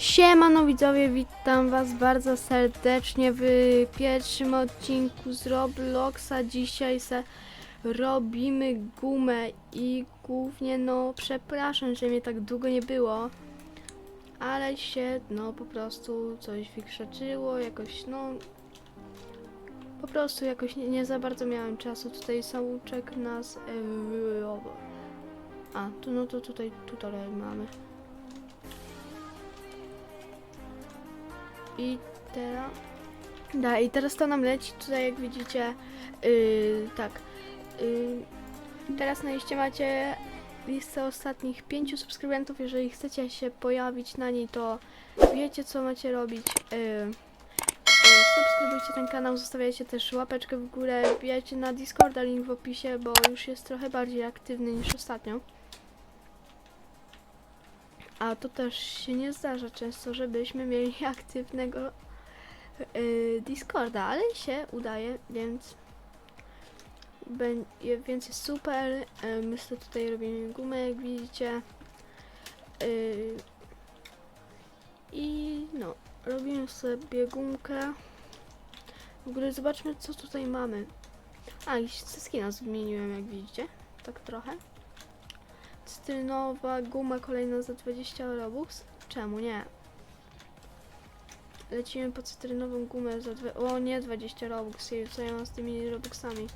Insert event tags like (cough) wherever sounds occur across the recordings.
Siemano widzowie, witam was bardzo serdecznie w pierwszym odcinku z Robloxa. Dzisiaj se robimy gumę i głównie no przepraszam, że mnie tak długo nie było. Ale się no po prostu coś wykrzaczyło, jakoś no po prostu jakoś nie, nie za bardzo miałem czasu. Tutaj soundcheck nas... Yy, a, tu no to tutaj tutorial mamy. I teraz. Da, i teraz to nam leci tutaj, jak widzicie. Yy, tak. Yy, teraz na liście macie listę ostatnich pięciu subskrybentów. Jeżeli chcecie się pojawić na niej, to wiecie, co macie robić. Yy, yy, subskrybujcie ten kanał, zostawiajcie też łapeczkę w górę, wbijajcie na Discorda, link w opisie, bo już jest trochę bardziej aktywny niż ostatnio. A to też się nie zdarza często, żebyśmy mieli (laughs) aktywnego yy, Discorda, ale się udaje, więc będzie, więc jest super. Yy, my sobie tutaj robimy gumę, jak widzicie. Yy, I no, robimy sobie gumkę. W ogóle zobaczmy, co tutaj mamy. A, i skina zmieniłem, jak widzicie. Tak trochę. Cytrynowa guma kolejna za 20 robux. Czemu nie? Lecimy po cytrynową gumę za. O nie, 20 robux. Co ja mam z tymi robuxami?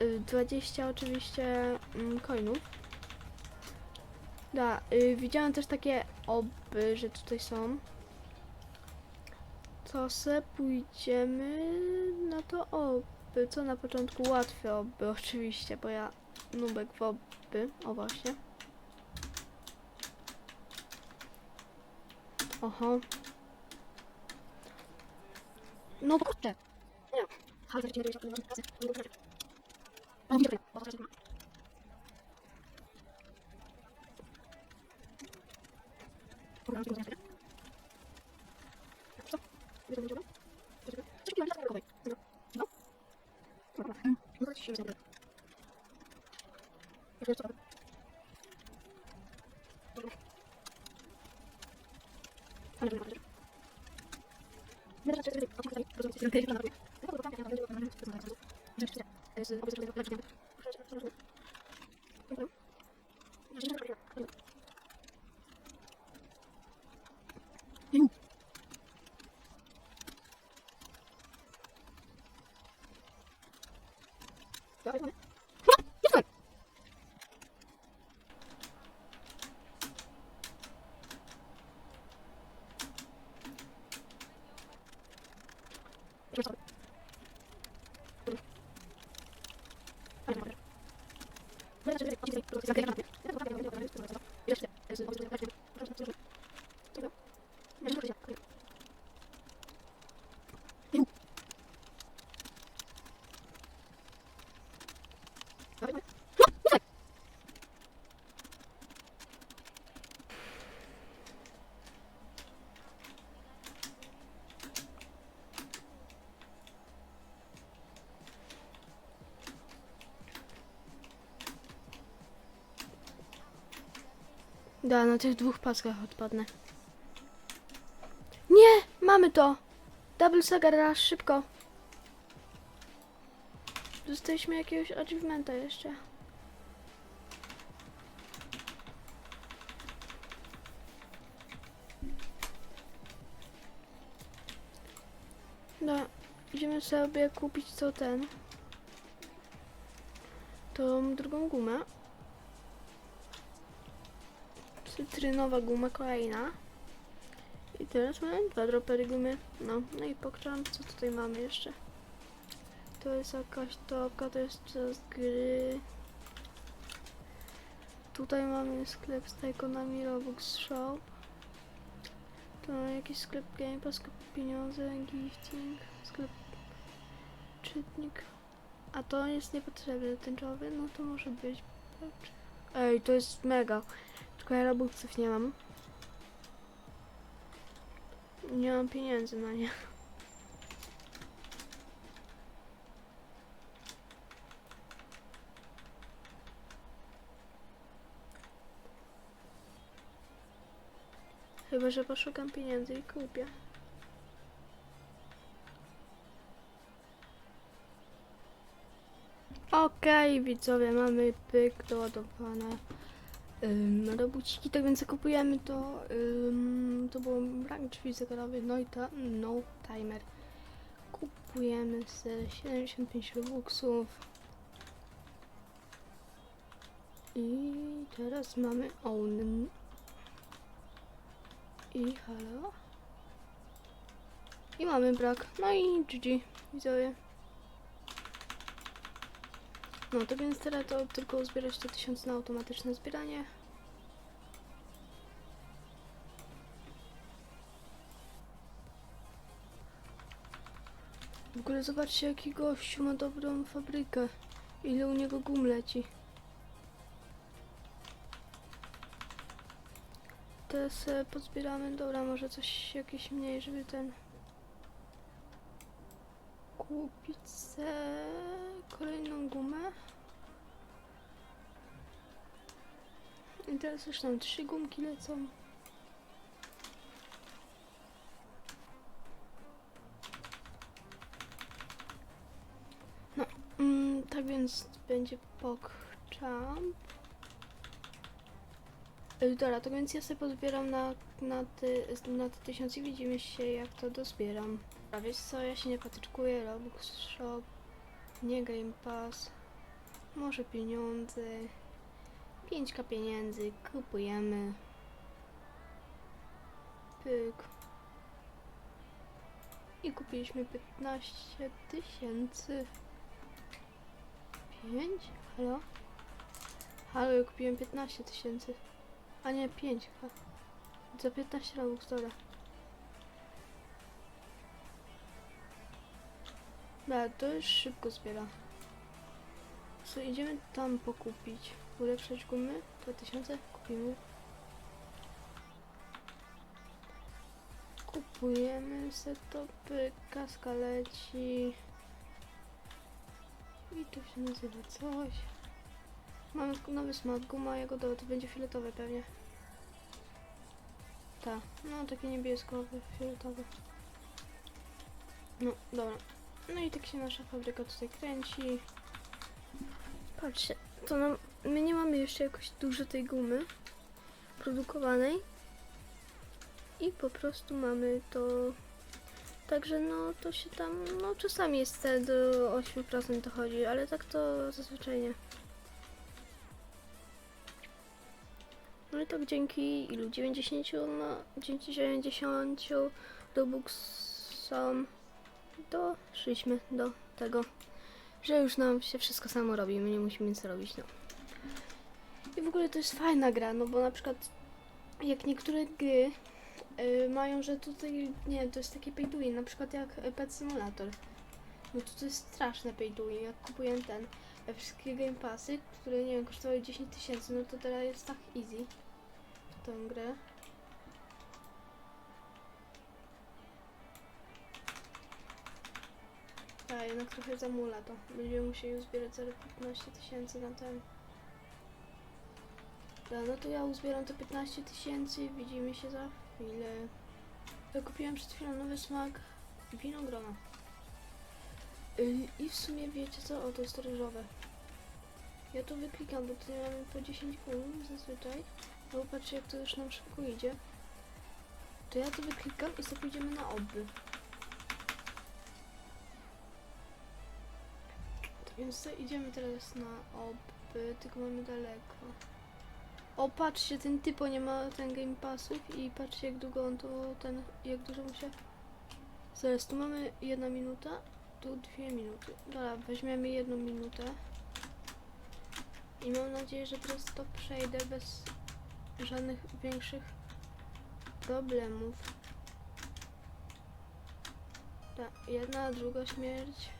Y, 20 oczywiście mm, coinów. Da, y, widziałem też takie oby, że tutaj są. To se pójdziemy na to oby. Co na początku łatwe oby (laughs) oczywiście, bo ja nubek faby, o właśnie. Aha. No bo kurczę. Nie. Halter się dowiedział, że pracy. Nie dobrze. No widzę, bo to ma. Kurwa, nie dobrze. Co? Widzę, że Si no. Da, na tych dwóch paskach odpadnę. Nie! Mamy to! Double Saga Rush, szybko! Dostaliśmy jakiegoś achievementa jeszcze. No, idziemy sobie kupić co ten. Tą drugą gumę. Cytrynowa guma kolejna. I teraz mamy dwa dropery gumy. No, no i pokrzam, co tutaj mamy jeszcze. To jest jakaś topka, to jest czas gry. Tutaj mamy sklep z Tycoonami Robux Shop. To jakiś sklep Game Pass, sklep pieniądze, gifting, sklep czytnik. A to jest niepotrzebny tęczowy, no to może być. Ej, to jest mega. Tylko ja robuxów nie mam. Nie mam pieniędzy na nie. Chyba, że poszukam pieniędzy i kupię. Okej, widzowie, mamy pyk doładowane. Um, robuciki, tak więc kupujemy to. ym, to był rank drzwi zegarowy, no i ta, no timer. Kupujemy z 75 robuxów. I teraz mamy own. I halo. I mamy brak. No i GG, widzowie. No to więc teraz to tylko uzbierać te 1000 na automatyczne zbieranie. W ogóle zobaczcie jaki gościu ma dobrą fabrykę. Ile u niego gum leci. Teraz sobie pozbieramy. Dobra, może coś jakieś mniej, żeby ten kupić se kolejną gumę. I teraz już tam trzy gumki lecą. No, mm, tak więc będzie pokczam. Y, Dobra, to więc ja sobie pozbieram na, na, ty, na te tysiąc i widzimy się jak to dozbieram. A wiesz co, ja się nie patyczkuję, Robux Shop, nie Game Pass, może pieniądze, 5k pieniędzy, kupujemy, pyk. I kupiliśmy 15 tysięcy. 5? Halo? Halo, ja kupiłem 15 tysięcy. A nie, 5 chyba. Za 15 Robux, dobra. Dobra, to już szybko zbiera. Co, idziemy tam pokupić. Ulepszać gumy? 2000? Kupimy. Kupujemy setupy, kaska leci. I tu się nazywa coś. Mamy nowy smak, guma jagodowa, to będzie fioletowe pewnie. Tak, no takie niebieskowe, fioletowe. No, dobra. No i tak się nasza fabryka tutaj kręci. Patrzcie, to nam, my nie mamy jeszcze jakoś dużo tej gumy produkowanej. I po prostu mamy to. Także no to się tam, no czasami jest te do 8% dochodzi, ale tak to zazwyczaj nie. No i tak dzięki ilu? 90, no dzięki 90 Robuxom doszliśmy do tego, że już nam się wszystko samo robi, my nie musimy nic robić, no. I w ogóle to jest fajna gra, no bo na przykład jak niektóre gry y, mają, że tutaj, nie to jest takie pay to win, na przykład jak Pet Simulator. No to to jest straszne pay to win, jak kupuję ten, e, wszystkie Game Passy, które, nie wiem, kosztowały 10 tysięcy, no to teraz jest tak easy tę grę. A jednak trochę zamula to. Będziemy musieli uzbierać za 15 tysięcy na ten. Dobra, no to ja uzbieram te 15 tysięcy. Widzimy się za chwilę. Ja kupiłem przed chwilą nowy smak winogrona. Yy, I w sumie wiecie co? O, to jest ryżowe. Ja to wyklikam, bo tutaj mamy po 10 gum zazwyczaj. No patrzcie jak to już nam szybko idzie. To ja to wyklikam i sobie pójdziemy na oby. Więc idziemy teraz na oby, tylko mamy daleko. O, patrzcie, ten typo nie ma ten Game Passów i patrzcie jak długo on to, ten, jak dużo mu się... Zaraz, tu mamy jedna minuta, tu dwie minuty. Dobra, weźmiemy jedną minutę. I mam nadzieję, że teraz to przejdę bez żadnych większych problemów. Tak, jedna, druga śmierć.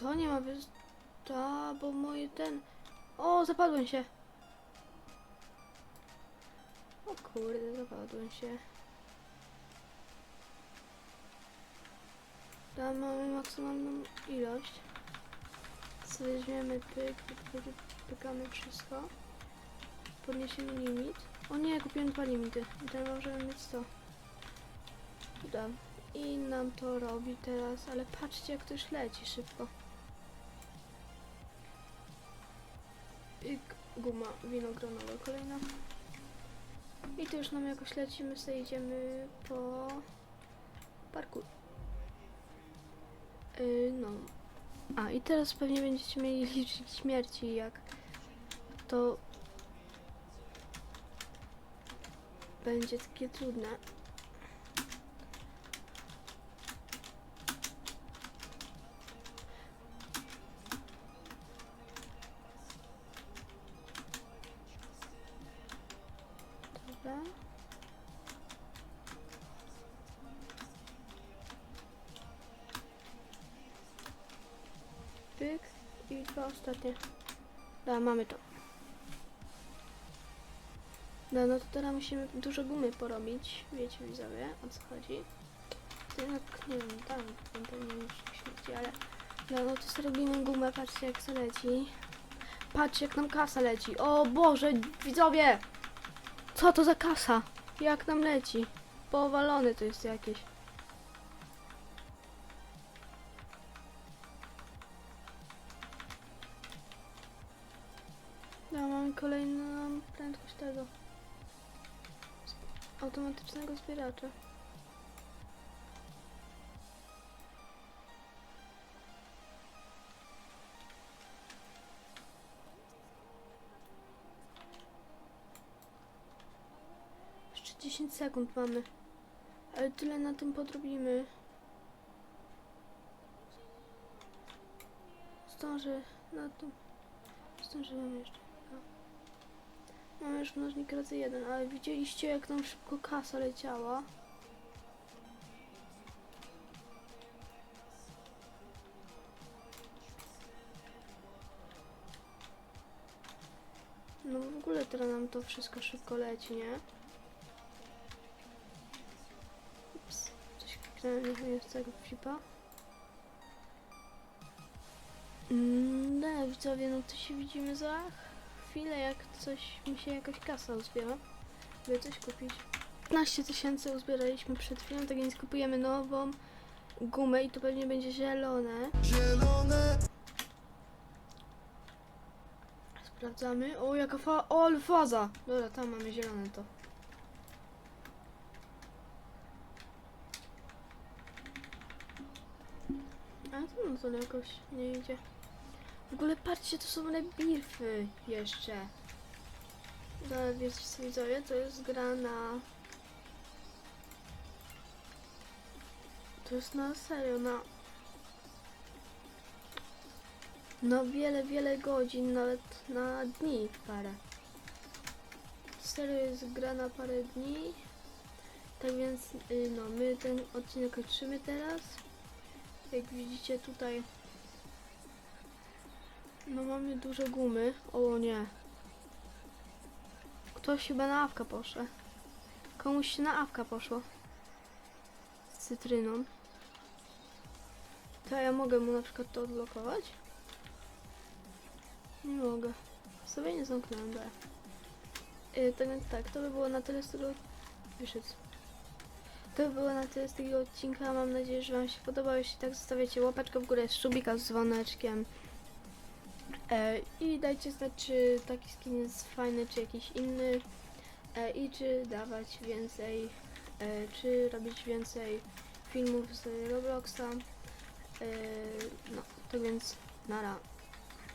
Co nie ma wys... Ta, bo moje ten... O, zapadłem się. O kurde, zapadłem się. Tam mamy maksymalną ilość. Co weźmiemy pyk, pyk, pykamy wszystko. podniesiemy limit. O nie, kupiłem dwa limity. I teraz możemy mieć 100. Uda. I nam to robi teraz, ale patrzcie jak to już leci szybko. Guma winogronowa kolejna. I to już nam jakoś lecimy, sobie po parku. Yy, no. A i teraz pewnie będziecie mieli (laughs) liczyć śmierci, jak to będzie takie trudne. Ostatnie. Da, mamy to. No, no to teraz musimy dużo gumy porobić. Wiecie widzowie, o co chodzi. Jednak, nie wiem, tam, tam pewnie już śmieci, ale... No, no to sobie robimy gumę, patrzcie jak to leci. Patrzcie jak nam kasa leci. O Boże, widzowie! Co to za kasa? Jak nam leci? Powalone to jest jakieś. Automatycznego zbieracza. Jeszcze 10 sekund mamy. Ale tyle na tym podrobimy. Zdążę na tym. Zdążyłem jeszcze. Już mnożnik razy jeden, ale widzieliście jak nam szybko kasa leciała. No w ogóle teraz nam to wszystko szybko leci, nie? Ups, coś kliknąłem niechującego flipa. Mm, no widzowie, no to się widzimy za chwilę, jak coś mi się jakaś kasa uzbiera, by coś kupić. 15 tysięcy uzbieraliśmy przed chwilą, tak więc kupujemy nową gumę i to pewnie będzie zielone. Zielone Sprawdzamy. O, jaka fa... O, faza! Dobra, tam mamy zielone to. A to no to jakoś nie idzie. W ogóle patrzcie, to są rebirfy jeszcze. Dobra, wiecie co widzowie, to jest gra na... To jest na serio, na... No wiele, wiele godzin, nawet na dni parę. Serio jest gra na parę dni. Tak więc, y, no, my ten odcinek kończymy teraz. Jak widzicie tutaj, no mamy dużo gumy. O nie. Ktoś chyba na awka poszedł. Komuś się na awka poszło. Z cytryną. To ja mogę mu na przykład to odblokować? Nie mogę. Sobie nie zamknąłem, da. Yy, tak więc tak, to by było na tyle z tego... Wyszedł. To by było na tyle z tego odcinka. Mam nadzieję, że Wam się podobał. Jeśli tak, zostawiacie łapeczkę w górę, subika z dzwoneczkiem. E, I dajcie znać, czy taki skin jest fajny, czy jakiś inny. E, I czy dawać więcej, e, czy robić więcej filmów z Robloxa. No, to więc nara.